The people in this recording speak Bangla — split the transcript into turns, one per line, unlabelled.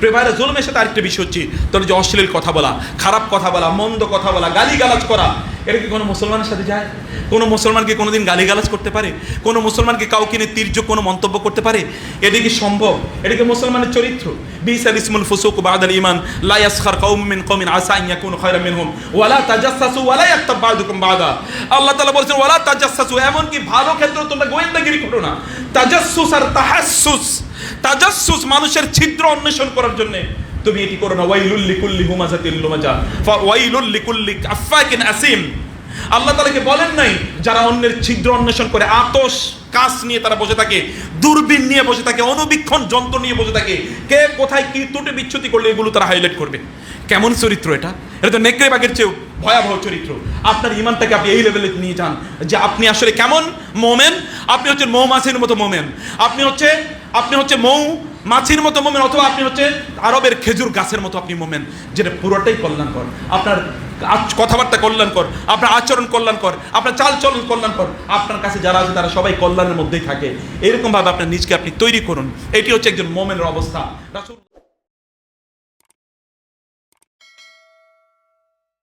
প্রেমায়ের জুলমের সাথে আরেকটা বিষয় হচ্ছে, তোর যে অশ্লীল কথা বলা, খারাপ কথা বলা, মন্দ কথা বলা, গালিগালাজ করা, এটা কি কোনো মুসলমানের সাথে যায়? কোনো মুসলমানকে কোনো কোনোদিন গালিগালাজ করতে পারে? কোনো মুসলমানকে কাউকে নিয়ে তীর্য কোনো মন্তব্য করতে পারে? এটা কি সম্ভব? এটা কি মুসলমানের চরিত্র? বিসাল ইসমুল ফুসুক বাদাল ইমান লা ইয়াসখার কওম মিন কওমিন আসা আন ইয়াকুনু খায়রাম মিনহুম ওয়ালা তাজাসসাসু ওয়ালা ইয়াক্তাব বা'দুকুম বা'দা। আল্লাহ তাআলা বলেছেন ওয়ালা তাজাসসাসু এমন কি ভালো ক্ষেত্রে তোমরা গোয়েন্দাগিরি করো না। তাজাসসুস আর তাহাসসুস। তাজাসসুস মানুষের ছিদ্র অন্বেষণ করার জন্য। তুমি এটি করো না। ওয়াইলুল লিকুল্লি হুমাজাতিল লুমাজা। ওয়াইলুল লিকুল্লি আফাকিন আসিম। আল্লাহ তাআলাকে বলেন নাই, যারা অন্যের ছিদ্র অন্বেষণ করে, আতস কাজ নিয়ে তারা বসে থাকে, দূরবীন নিয়ে বসে থাকে অনুবীক্ষণ যন্ত্র নিয়ে বসে থাকে। কে কোথায় কি ত্রুটি বিচ্ছুতি করলে এগুলো তারা হাইলাইট করবে? কেমন চরিত্র এটা? এটা তো নেকড়ে বাঘের চেয়েও ভয়াবহ চরিত্র। আপনার ইমানটাকে আপনি এই লেভেলে নিয়ে যান, যে আপনি আসলে কেমন মোমেন, আপনি হচ্ছে মৌমাছির মতো মোমেন। আপনি হচ্ছে আপনি হচ্ছে মৌ, মাছির মতো মোমেন অথবা আপনি হচ্ছে আরবের খেজুর গাছের মতো আপনি মোমেন, যেটা পুরোটাই কল্যাণকর। আপনার কথাবার্তা কল্যাণকর, আপনার আচরণ কল্যাণকর, আপনার চাল চলন কল্যাণকর। আপনার কাছে যারা আছে তারা সবাই কল্যাণের মধ্যেই থাকে। এরকমভাবে আপনার নিজকে আপনি তৈরি করুন। এটি হচ্ছে একজন মোমেনের অবস্থা।